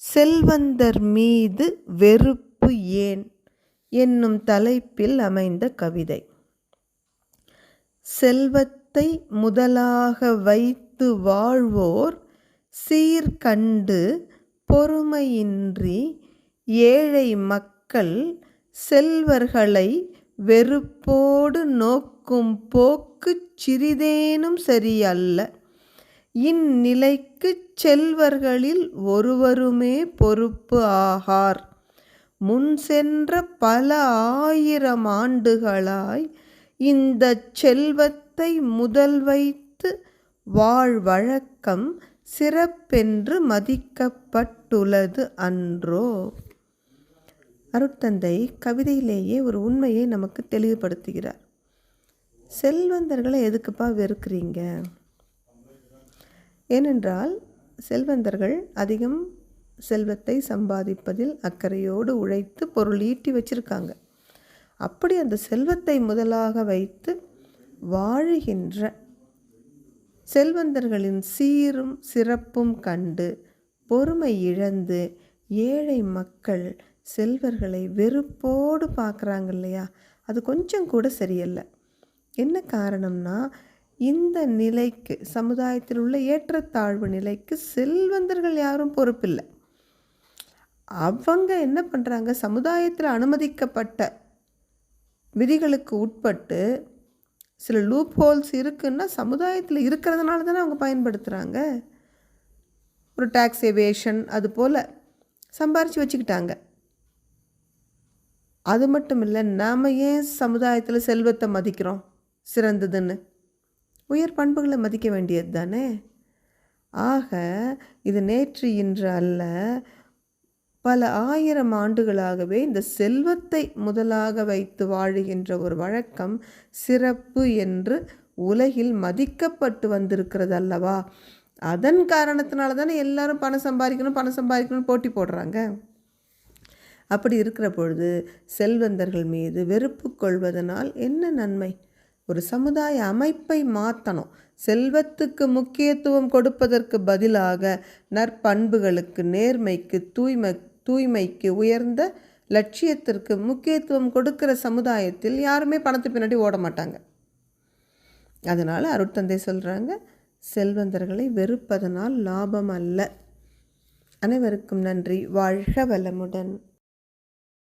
செல்வந்தர் மீது வெறுப்பு ஏன்? என்னும் தலைப்பில் அமைந்த கவிதை. செல்வத்தை முதலாக வைத்து வாழ்வோர் சீர்கண்டு பொறுமையின்றி ஏழை மக்கள் செல்வர்களை வெறுப்போடு நோக்கும் போக்கு சிறிதேனும் சரியல்ல. இந்நிலைக்குச் செல்வர்களில் ஒருவருமே பொறுப்பு ஆகார். முன் சென்ற பல ஆயிரம் ஆண்டுகளாய் இந்த செல்வத்தை முதல் வைத்து வாழ் வழக்கம் சிறப்பென்று மதிக்கப்பட்டுள்ளது அன்றோ. அருட்தந்தை கவிதையிலேயே ஒரு உண்மையை நமக்கு தெளிவுபடுத்துகிறார். செல்வந்தர்களை எதுக்குப்பா வெறுக்கிறீங்க? ஏனென்றால் செல்வந்தர்கள் அதிகம் செல்வத்தை சம்பாதிப்பதில் அக்கறையோடு உழைத்து பொருள் ஈட்டி வச்சிருக்காங்க. அப்படி அந்த செல்வத்தை முதலாக வைத்து வாழுகின்ற செல்வந்தர்களின் சீரும் சிறப்பும் கண்டு பொறுமை இழந்து ஏழை மக்கள் செல்வர்களை வெறுப்போடு பார்க்குறாங்க இல்லையா? அது கொஞ்சம் கூட சரியல்ல. என்ன காரணம்னா இந்த நிலைக்கு சமுதாயத்தில் உள்ள ஏற்றத்தாழ்வு நிலைக்கு செல்வந்தர்கள் யாரும் பொறுப்பில்லை. அவங்க என்ன பண்ணுறாங்க சமுதாயத்தில் அனுமதிக்கப்பட்ட விதிகளுக்கு உட்பட்டு சில லூப் ஹோல்ஸ் இருக்குன்னா சமுதாயத்தில் இருக்கிறதுனால தானே அவங்க பயன்படுத்துகிறாங்க ஒரு டேக்ஸ் எவேஷன் அது போல் சம்பாரித்து வச்சுக்கிட்டாங்க. அது மட்டும் இல்லை நாம் ஏன் சமுதாயத்தில் செல்வத்தை மதிக்கிறோம்? சிறந்ததுன்னு. உயர் பண்புகளை மதிக்க வேண்டியது தானே? ஆக இது நேற்று இன்று அல்ல. பல ஆயிரம் ஆண்டுகளாகவே இந்த செல்வத்தை முதலாக வைத்து வாழுகின்ற ஒரு வழக்கம் சிறப்பு என்று உலகில் மதிக்கப்பட்டு வந்திருக்கிறது அல்லவா? அதன் காரணத்தினால தானே எல்லாரும் பணம் சம்பாதிக்கணும் பணம் சம்பாதிக்கணும்னு போட்டி போடுறாங்க. அப்படி இருக்கிற பொழுது செல்வந்தர்கள் மீது வெறுப்பு கொள்வதனால் என்ன நன்மை? ஒரு சமுதாய அமைப்பை மாற்றணும் செல்வத்துக்கு முக்கியத்துவம் கொடுப்பதற்கு பதிலாக நற்பண்புகளுக்கு நேர்மைக்கு தூய்மை தூய்மைக்கு உயர்ந்த லட்சியத்திற்கு முக்கியத்துவம் கொடுக்கிற சமுதாயத்தில் யாருமே பணத்து பின்னாடி ஓட மாட்டாங்க. அதனால் அருட்தந்தை சொல்கிறாங்க செல்வந்தர்களை வெறுப்பதனால் லாபம் அல்ல. அனைவருக்கும் நன்றி. வாழ்க வளமுடன்.